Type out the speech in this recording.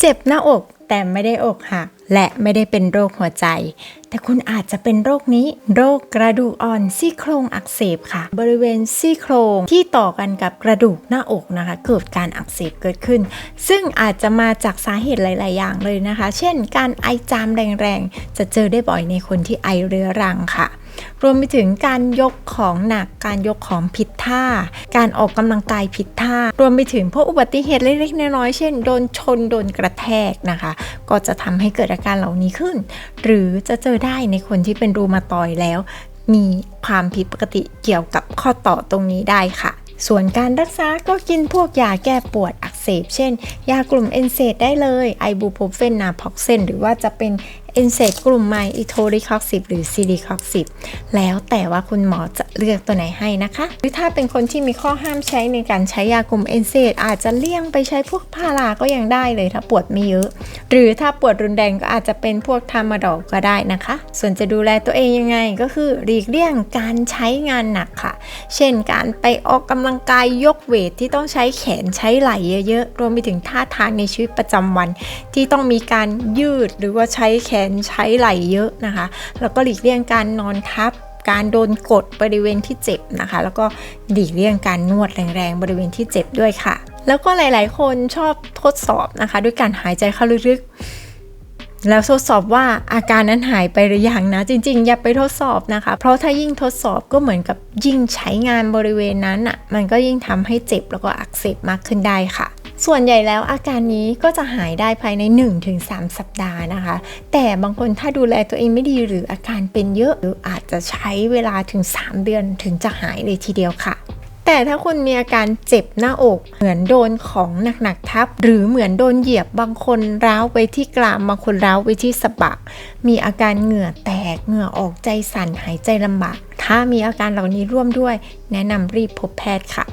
เจ็บหน้าอก แต่ไม่ได้อกหัก และไม่ได้เป็นโรคหัวใจ แต่คุณอาจจะเป็นโรคนี้ โรคกระดูกอ่อนซี่โครงอักเสบค่ะ บริเวณซี่โครงที่ต่อกันกับกระดูกหน้าอกนะคะ เกิดการอักเสบเกิดขึ้น ซึ่งอาจจะมาจากสาเหตุหลาย ๆ อย่างเลยนะคะ เช่น การไอจามแรง ๆ จะเจอได้บ่อยในคนที่ไอเรื้อรังค่ะรวมไปถึงการยกของหนัก การยกของผิดท่า การออกกำลังกายผิดท่า รวมไปถึงพวกอุบัติเหตุเล็กๆน้อยๆเช่น โดนชน โดนกระแทกนะคะก็จะทำให้เกิดอาการเหล่านี้ขึ้น หรือจะเจอได้ในคนที่เป็นรูมาตอยแล้ว มีความผิดปกติเกี่ยวกับข้อต่อตรงนี้ได้ค่ะส่วนการรักษาก็กินพวกยาแก้ปวดอักเสบ เช่น ยากลุ่มเอนเซดได้เลย ไอบูโพรเฟนนาพ็อกเซนหรือว่าจะเป็น เอนเซดกลุ่มใหม่อิโทริคอกซิบหรือซีดีคอกซิบแล้วแต่ว่าคุณหมอจะเลือกตัวไหนให้นะคะ หรือถ้าเป็นคนที่มีข้อห้ามใช้ในการใช้ยากลุ่มเอนเซดอาจจะเลี่ยงไปใช้พวกพาราก็ยังได้เลยถ้าปวดไม่เยอะ หรือถ้าปวดรุนแรงก็อาจจะเป็นพวกทามาดอลก็ได้นะคะ ส่วนจะดูแลตัวเองยังไงก็คือหลีกเลี่ยงการใช้งานหนักค่ะ เช่นการไปออกกำลังกายยกเวทที่ต้องใช้แขนใช้ไหล่เยอะๆรวมไปถึงท่าทางในชีวิตประจำวัน ที่ต้องมีการยืดหรือว่าใช้แขนใช้ไหล่เยอะนะคะ แล้วก็หลีกเลี่ยงการนอนทับ การโดนกดบริเวณที่เจ็บนะคะ แล้วก็หลีกเลี่ยงการนวดแรงๆบริเวณที่เจ็บด้วยค่ะ แล้วก็หลายๆ คนชอบทดสอบนะคะ ด้วยการหายใจเข้าลึกๆ แล้วทดสอบว่าอาการนั้นหายไปหรือยังนะ จริง ๆ อย่าไปทดสอบนะคะ เพราะถ้ายิ่งทดสอบก็เหมือนกับยิ่งใช้งานบริเวณนั้นอะมันก็ยิ่งทำให้เจ็บแล้วก็อักเสบมากขึ้นได้ค่ะ ส่วนใหญ่แล้วอาการนี้ก็จะหายได้ภายใน 1-3 สัปดาห์นะคะ แต่บางคนถ้าดูแลตัวเองไม่ดีหรืออาการเป็นเยอะหรืออาจจะใช้เวลาถึง 3 เดือนถึงจะหายเลยทีเดียวค่ะแต่ถ้าคุณมีอาการเจ็บหน้าอก เหมือนโดนของหนักๆทับ หรือเหมือนโดนเหยียบบางคนร้าวไปที่กรามบางคนร้าวไปที่สะบักมีอาการเหงื่อแตกเหงื่อออกใจสั่นหายใจลำบาก ถ้ามีอาการเหล่านี้ร่วมด้วย แนะนำรีบพบแพทย์ค่ะ